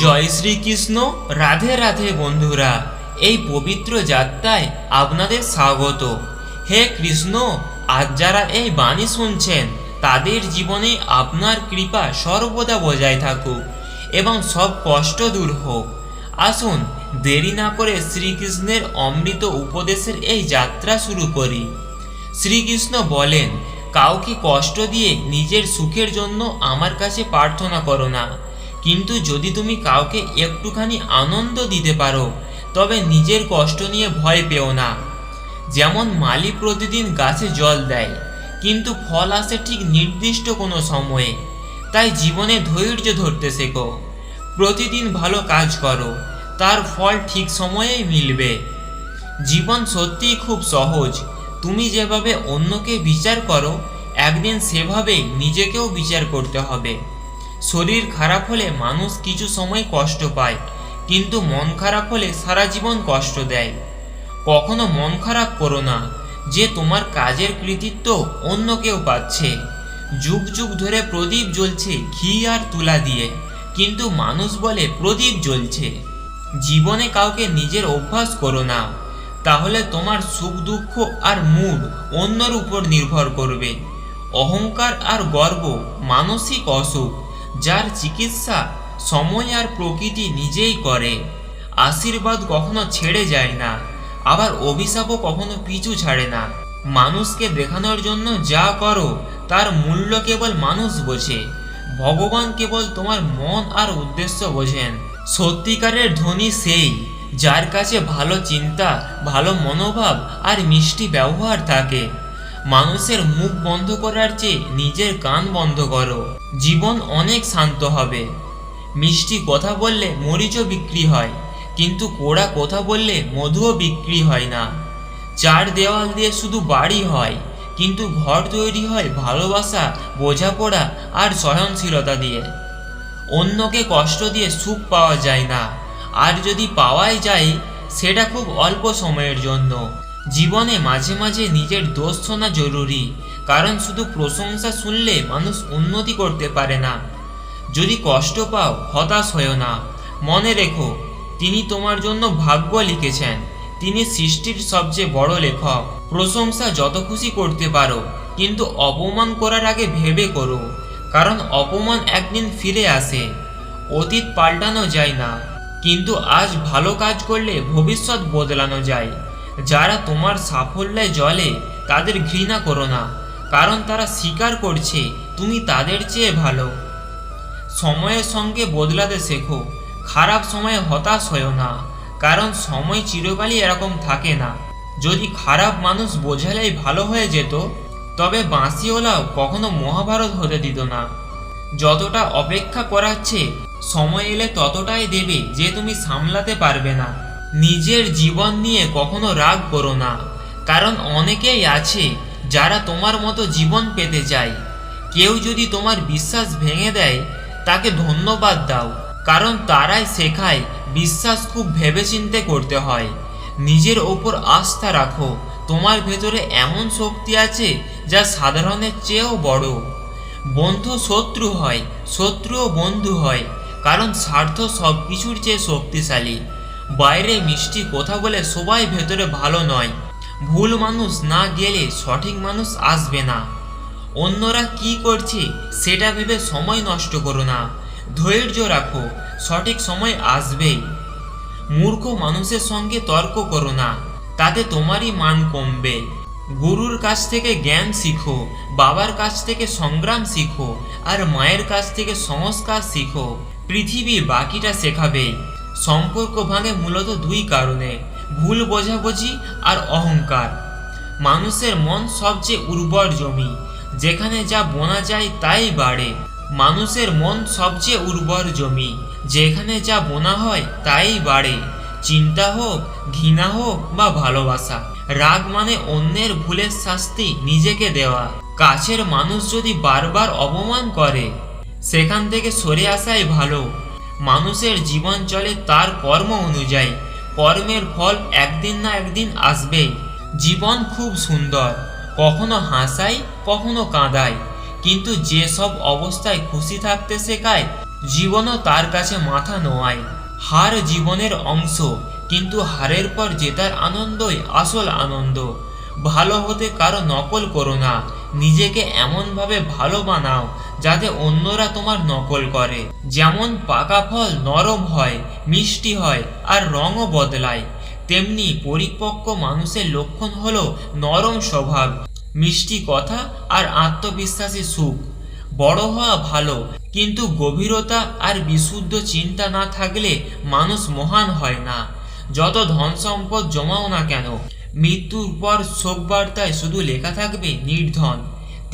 জয় শ্রীকৃষ্ণ, রাধে রাধে বন্ধুরা, এই পবিত্র যাত্রায় আপনাদের স্বাগত। হে কৃষ্ণ, আজ যারা এই বাণী শুনছেন, তাদের জীবনে আপনার কৃপা সর্বদা বজায় থাকুক এবং সব কষ্ট দূর হোক। আসুন, দেরি না করে শ্রীকৃষ্ণের অমৃত উপদেশের এই যাত্রা শুরু করি। শ্রীকৃষ্ণ বলেন, কাউকে কষ্ট দিয়ে নিজের সুখের জন্য আমার কাছে প্রার্থনা করো না। কিন্তু যদি তুমি কাউকে একটুখানি আনন্দ দিতে পারো, তবে নিজের কষ্ট নিয়ে ভয় পেও না। যেমন মালি প্রতিদিন গাছে জল দেয়, কিন্তু ফল আসে ঠিক নির্দিষ্ট কোনো সময়ে। তাই জীবনে ধৈর্য ধরতে শেখো। প্রতিদিন ভালো কাজ করো, তার ফল ঠিক সময়েই মিলবে। জীবন সত্যিই খুব সহজ। তুমি যেভাবে অন্যকে বিচার করো, একদিন সেভাবেই নিজেকেও বিচার করতে হবে। শরীর খারাপ হলে মানুষ কিছু সময় কষ্ট পায়, কিন্তু মন খারাপ হলে সারা জীবন কষ্ট দেয়। কখনো মন খারাপ করো না, যে তোমার কাজের কৃতিত্ব অন্য কেউ পাচ্ছে। যুগ যুগ ধরে প্রদীপ জ্বলছে ঘি আর তুলা দিয়ে, কিন্তু মানুষ বলে প্রদীপ জ্বলছে। জীবনে কাউকে নিজের অভ্যাস করো না, তাহলে তোমার সুখ দুঃখ আর মুড অন্যর উপর নির্ভর করবে। অহংকার আর গর্ব মানসিক অসুখ। যার চিকিৎসা সময় আর প্রকৃতি নিজেই করে। আশীর্বাদ কখনো ছেড়ে যায় না, আবার অভিশাপও কখনো পিছু ছাড়ে না। মানুষকে দেখানোর জন্য যা করো, তার মূল্য কেবল মানুষ বোঝে। ভগবান কেবল তোমার মন আর উদ্দেশ্য বোঝেন। সত্যিকারের ধনী সেই, যার কাছে ভালো চিন্তা, ভালো মনোভাব আর মিষ্টি ব্যবহার থাকে। মানুষের মুখ বন্ধ করার চেয়ে নিজের কান বন্ধ করো। জীবন অনেক শান্ত হবে। মিষ্টি কথা বললে মরিচও বিক্রি হয়, কিন্তু কোড়া কথা বললে মধুও বিক্রি হয় না। চার দেওয়াল দিয়ে শুধু বাড়ি হয়, কিন্তু ঘর তৈরি হয় ভালোবাসা, বোঝাপড়া আর সহনশীলতা দিয়ে। অন্যকে কষ্ট দিয়ে সুখ পাওয়া যায় না, আর যদি পাওয়াই যায়, সেটা খুব অল্প সময়ের জন্য। জীবনে মাঝে মাঝে নিজের দোষ শোনা জরুরি, কারণ শুধু প্রশংসা শুনলে মানুষ উন্নতি করতে পারে না। যদি কষ্ট পাও, হতাশ হয়েও না। মনে রেখো, তিনি তোমার জন্য ভাগ্য লিখেছেন। তিনি সৃষ্টির সবচেয়ে বড় লেখক। প্রশংসা যত খুশি করতে পারো, কিন্তু অপমান করার আগে ভেবে করো, কারণ অপমান একদিন ফিরে আসে। অতীত পাল্টানো যায় না, কিন্তু আজ ভালো কাজ করলে ভবিষ্যৎ বদলানো যায়। যারা তোমার সাফল্যে জলে তাদের ঘৃণা করো না, কারণ তারা স্বীকার করছে তুমি তাদের চেয়ে ভালো। সময়ের সঙ্গে বদলাতে শেখো, খারাপ সময়ে হতাশ হয়েও না, কারণ সময় চিরকালই এরকম থাকে না। যদি খারাপ মানুষ বোঝালেই ভালো হয়ে যেত, তবে বাঁশিওয়ালাও কখনো মহাভারত হতে দিত না। যতটা অপেক্ষা করাচ্ছে, সময় এলে ততটাই দেবে যে তুমি সামলাতে পারবে না। নিজের জীবন নিয়ে কখনো রাগ করো না। কারণ অনেকেই আছে যারা তোমার মতো জীবন পেতে চায়। কেউ যদি তোমার বিশ্বাস ভেঙে দেয়, তাকে ধন্যবাদ দাও। কারণ তারাই শেখায় বিশ্বাস খুব ভেবেচিন্তে করতে হয়। নিজের ওপর আস্থা রাখো, তোমার ভেতরে এমন শক্তি আছে যা সাধারণের চেয়েও বড়। বন্ধু শত্রু হয়, শত্রুও বন্ধু হয়, কারণ স্বার্থ সব কিছুর চেয়ে শক্তিশালী। বাইরে মিষ্টি কথা বলে সবাই ভেতরে ভালো নয়। ভুল মানুষ না গেলে সঠিক মানুষ আসবে না। অন্যরা কি করছে সেটা ভেবে সময় নষ্ট করো না। ধৈর্য রাখো, সঠিক সময় আসবেই। মূর্খ মানুষের সঙ্গে তর্ক করো না, তাতে তোমারই মান কমবে। গুরুর কাছ থেকে জ্ঞান শিখো, বাবার কাছ থেকে সংগ্রাম শিখো, আর মায়ের কাছ থেকে সংস্কার শিখো। পৃথিবী বাকিটা শেখাবে সম্পর্ক ভাঙে মূলত দুই কারণে, ভুল বোঝাবুঝি আর অহংকার। মানুষের মন সবচেয়ে উর্বর জমি, যেখানে যা বোনা যায় তাই বাড়ে। মানুষের মন সবচেয়ে উর্বর জমি, যেখানে যা বোনা হয় তাই বাড়ে। চিন্তা হোক, ঘৃণা হোক বা ভালোবাসা, রাগ মানে অন্যের ভুলের শাস্তি নিজেকে দেওয়া। কাছের মানুষ যদি বারবার অপমান করে, সেখান থেকে সরে আসাই ভালো। মানুষের জীবন চলে তার কর্ম অনুযায়ী। কর্মের ফল একদিন না একদিন আসবেই। জীবন খুব সুন্দর। কখনো হাসায় কখনো কাঁদায় কিন্তু যে সব অবস্থায় খুশি থাকতে শেখায়, জীবনও তার কাছে মাথা নোয়ায়। হার জীবনের অংশ, কিন্তু হারের পর জেতার আনন্দই আসল আনন্দ। ভালো হতে কারও নকল করো না। নিজেকে এমনভাবে ভালো বানাও যাতে অন্যরা তোমার নকল করে। যেমন পাকা ফল নরম হয়, মিষ্টি হয় আর রঙও বদলায়, তেমনি পরিপক্ক মানুষের লক্ষণ হলো নরম স্বভাব, মিষ্টি কথা আর আত্মবিশ্বাসী সুখ। বড় হওয়া ভালো, কিন্তু গভীরতা আর বিশুদ্ধ চিন্তা না থাকলে মানুষ মহান হয় না। যত ধন সম্পদ জমাও না কেন, মৃত্যুর পর শোক বার্তায় শুধু লেখা থাকবে নির্ধন।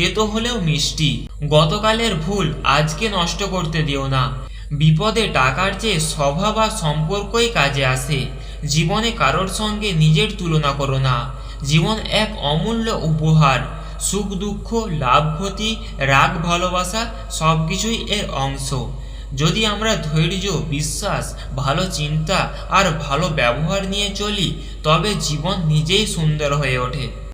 তেতো হলেও মিষ্টি। গতকালের ভুল আজকে নষ্ট করতে দিও না। বিপদে টাকার চেয়ে স্বভাব আর সম্পর্কই কাজে আসে। জীবনে কারোর সঙ্গে নিজের তুলনা করো না। জীবন এক অমূল্য উপহার। সুখ, দুঃখ, লাভ, ক্ষতি, রাগ, ভালোবাসা সব কিছুই এর অংশ। যদি আমরা ধৈর্য, বিশ্বাস, ভালো চিন্তা আর ভালো ব্যবহার নিয়ে চলি, তবে জীবন নিজেই সুন্দর হয়ে ওঠে।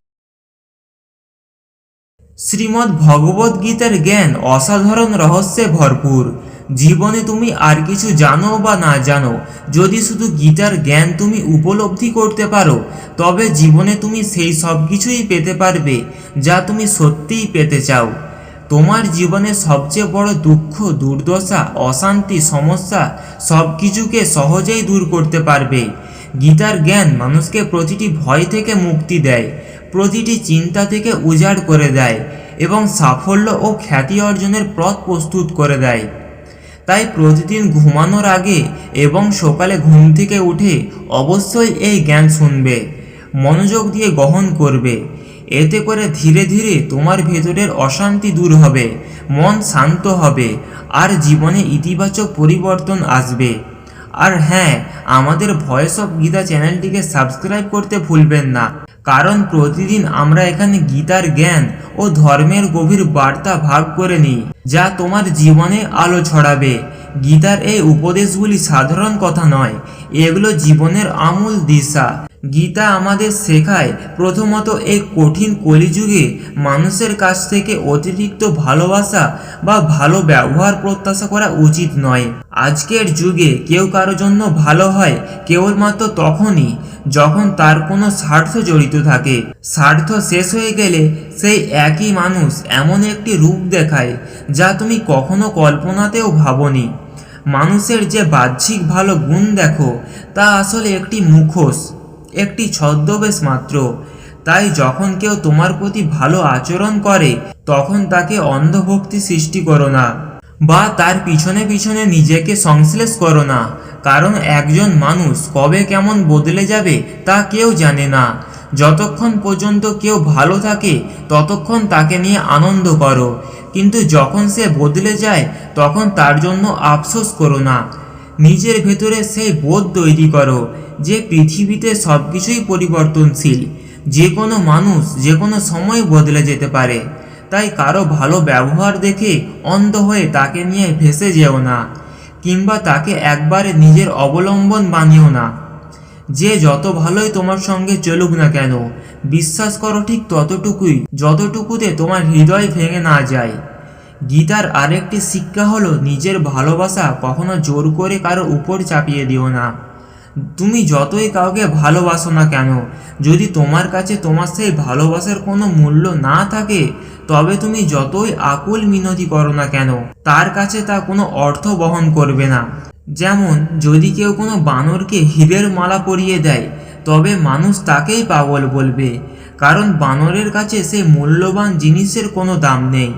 শ্রীমদ্ ভগবদ গীতার জ্ঞান অসাধারণ রহস্যে ভরপুর। জীবনে তুমি আর কিছু জানো বা না জানো, যদি শুধু গীতার জ্ঞান তুমি উপলব্ধি করতে পারো, তবে জীবনে তুমি সেই সব কিছুই পেতে পারবে যা তুমি সত্যিই পেতে চাও। তোমার জীবনে সবচেয়ে বড় দুঃখ, দুর্দশা, অশান্তি, সমস্যা সব কিছুকে সহজেই দূর করতে পারবে। গীতার জ্ঞান মানুষকে প্রতিটি ভয় থেকে মুক্তি দেয়। প্রতিটি চিন্তা থেকে উজাড় করে দেয় এবং সাফল্য ও খ্যাতি অর্জনের পথ প্রস্তুত করে দেয়। তাই প্রতিদিন ঘুমানোর আগে এবং সকালে ঘুম থেকে উঠে অবশ্যই এই জ্ঞান শুনবে, মনোযোগ দিয়ে গ্রহণ করবে। এতে করে ধীরে ধীরে তোমার ভেতরের অশান্তি দূর হবে, মন শান্ত হবে, আর জীবনে ইতিবাচক পরিবর্তন আসবে। আর হ্যাঁ আমাদের ভয়েস অফ গীতা চ্যানেলটিকে সাবস্ক্রাইব করতে ভুলবেন না। কারণ প্রতিদিন আমরা এখানে গীতার জ্ঞান ও ধর্মের গভীর বার্তা ভাগ করে নিই, যা তোমার জীবনে আলো ছড়াবে। গীতার এই উপদেশগুলি সাধারণ কথা নয়, এগুলো জীবনের আমূল দিশা। গীতা আমাদের শেখায়, প্রথমত এই কঠিন কলিযুগে মানুষের কাছ থেকে অতিরিক্ত ভালোবাসা বা ভালো ব্যবহার প্রত্যাশা করা উচিত নয়। আজকের যুগে কেউ কারও জন্য ভালো হয় কেবলমাত্র তখনই যখন তার কোনো স্বার্থ জড়িত থাকে। স্বার্থ শেষ হয়ে গেলে সেই একই মানুষ এমন একটি রূপ দেখায় যা তুমি কখনো কল্পনাতেও ভাবনি। মানুষের যে বাহ্যিক ভালো গুণ দেখো তা আসলে একটি মুখোশ। একটি ছদ্মবেশ মাত্র। তাই যখন কেউ তোমার প্রতি ভালো আচরণ করে, তখন তাকে অন্ধভক্তি সৃষ্টি করো না, বা তার পিছনে পিছনে নিজেকে সংশ্লেষ করো না। কারণ একজন মানুষ কবে কেমন বদলে যাবে, তা কেউ জানে না। যতক্ষণ পর্যন্ত কেউ ভালো থাকে, ততক্ষণ তাকে নিয়ে আনন্দ করো। কিন্তু যখন সে বদলে যায়, তখন তার জন্য আফসোস করো না। নিজের ভেতরে সেই বোধ তৈরি করো যে পৃথিবীতে সব কিছুই পরিবর্তনশীল। যে কোনো মানুষ যে কোনো সময় বদলে যেতে পারে। তাই কারও ভালো ব্যবহার দেখে অন্ধ হয়ে তাকে নিয়ে ভেসে যেও না, কিংবা তাকে একবারে নিজের অবলম্বন বানিও না। যে যত ভালোই তোমার সঙ্গে চলুক না কেন, বিশ্বাস করো ঠিক ততটুকুই, যতটুকুতে তোমার হৃদয় ভেঙে না যায়। গীতার আরেকটি শিক্ষা হলো, নিজের ভালোবাসা কখনো জোর করে কারও উপর চাপিয়ে দিও না। তুমি যতই কাউকে ভালোবাসো না কেন, যদি তোমার কাছে তোমার সেই ভালোবাসার কোনো মূল্য না থাকে, তবে তুমি যতই আকুল মিনতি করো না কেন, তার কাছে তা কোনো অর্থ বহন করবে না। যেমন, যদি কেউ কোনো বানরকে হীরের মালা পরিয়ে দেয়, তবে মানুষ তাকেই পাগল বলবে, কারণ বানরের কাছে সে মূল্যবান জিনিসের কোনো দাম নেই।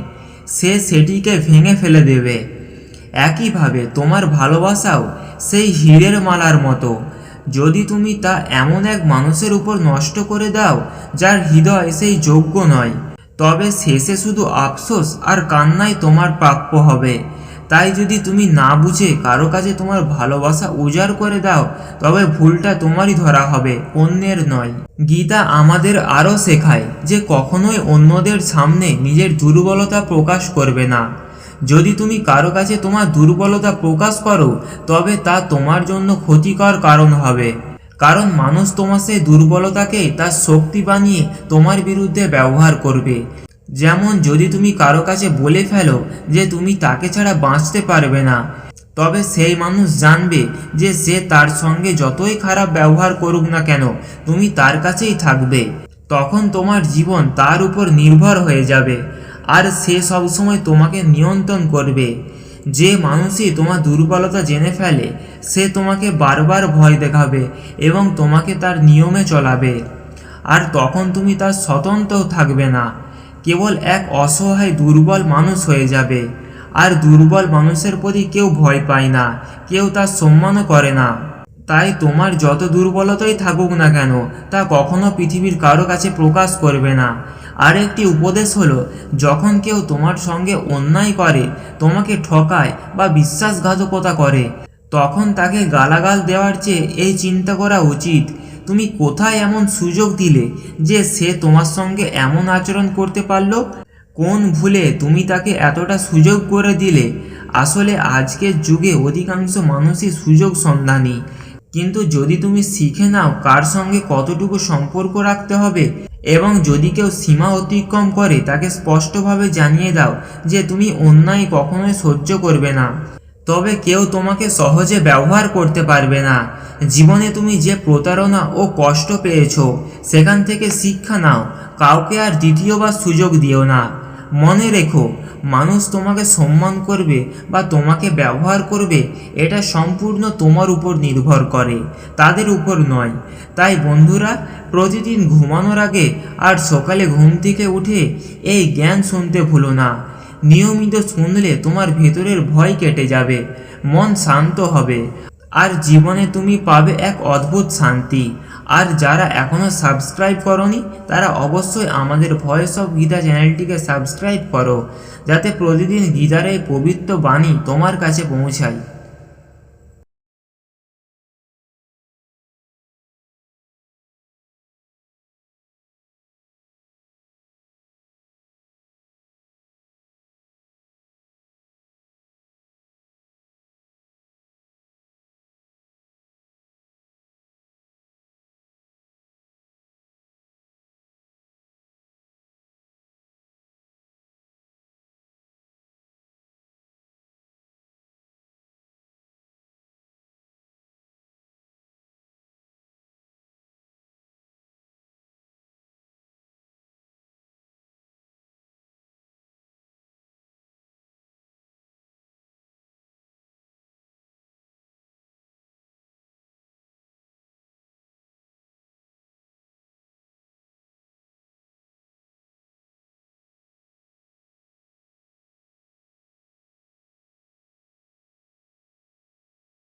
সে সেটিকে ভেঙে ফেলে দেবে। একইভাবে তোমার ভালোবাসাও সেই হীরের মালার মতো। যদি তুমি তা এমন এক মানুষের উপর নষ্ট করে দাও, যার হৃদয় সেই যোগ্য নয়, তবে শেষে শুধু আফসোস আর কান্নাই তোমার প্রাপ্য হবে। তাই যদি তুমি না বুঝে কারও কাছে তোমার ভালোবাসা উজাড় করে দাও, তবে ভুলটা তোমারই ধরা হবে, অন্যের নয়। গীতা আমাদের আরও শেখায় যে কখনোই অন্যদের সামনে নিজের দুর্বলতা প্রকাশ করবে না। যদি তুমি কারও কাছে তোমার দুর্বলতা প্রকাশ করো, তবে তা তোমার জন্য ক্ষতিকর কারণ হবে। কারণ মানুষ তোমার সেই দুর্বলতাকে তার শক্তি বানিয়ে তোমার বিরুদ্ধে ব্যবহার করবে। যেমন যদি তুমি কারও কাছে বলে ফেলো যে তুমি তাকে ছাড়া বাঁচতে পারবে না, তবে সেই মানুষ জানবে যে সে তার সঙ্গে যতই খারাপ ব্যবহার করুক না কেন, তুমি তার কাছেই থাকবে। তখন তোমার জীবন তার উপর নির্ভর হয়ে যাবে, আর সে সবসময় তোমাকে নিয়ন্ত্রণ করবে। যে মানুষই তোমার দুর্বলতা জেনে ফেলে, সে তোমাকে বারবার ভয় দেখাবে এবং তোমাকে তার নিয়মে চলাবে। আর তখন তুমি তার স্বতন্ত্র থাকবে না। কেবল এক অসহায় দুর্বল মানুষ হয়ে যাবে। আর দুর্বল মানুষের প্রতি কেউ ভয় পায় না, কেউ তার সম্মানও করে না। তাই তোমার যত দুর্বলতাই থাকুক না কেন, তা কখনো পৃথিবীর কারও কাছে প্রকাশ করবে না। আর একটি উপদেশ হলো, যখন কেউ তোমার সঙ্গে অন্যায় করে, তোমাকে ঠকায় বা বিশ্বাসঘাতকতা করে, তখন তাকে গালাগাল দেওয়ার চেয়ে এই চিন্তা করা উচিত। তুমি কোথায় এমন সুযোগ দিলে যে সে তোমার সঙ্গে এমন আচরণ করতে পারল? কোন ভুলে তুমি তাকে এতটা সুযোগ করে দিলে? আসলে আজকের যুগে অধিকাংশ মানুষই সুযোগ সন্ধানী। কিন্তু যদি তুমি শিখে নাও কার সঙ্গে কতটুকু সম্পর্ক রাখতে হবে এবং যদি কেউ সীমা অতিক্রম করে তাকে স্পষ্টভাবে জানিয়ে দাও যে তুমি অন্যায় কখনোই সহ্য করবে না। তবে কেউ তোমাকে সহজে ব্যবহার করতে পারবে না। জীবনে তুমি যে প্রতারণা ও কষ্ট পেয়েছ, সেখান থেকে শিক্ষা নাও, কাউকে আর দ্বিতীয়বার সুযোগ দিও না। মনে রেখো, মানুষ তোমাকে সম্মান করবে বা তোমাকে ব্যবহার করবে, এটা সম্পূর্ণ তোমার উপর নির্ভর করে, তাদের উপর নয়। তাই বন্ধুরা, প্রতিদিন ঘুমানোর আগে আর সকালে ঘুম থেকে উঠে এই জ্ঞান শুনতে ভুলো না। নিয়মিত শুনলে তোমার ভেতরের ভয় কেটে যাবে, মন শান্ত হবে। আর জীবনে তুমি পাবে এক অদ্ভুত শান্তি। আর যারা এখনও সাবস্ক্রাইব করনি, তারা অবশ্যই আমাদের ভয়েস অফ গীতা চ্যানেলটিকে সাবস্ক্রাইব করো, যাতে প্রতিদিন গীতার এই পবিত্র বাণী তোমার কাছে পৌঁছায়।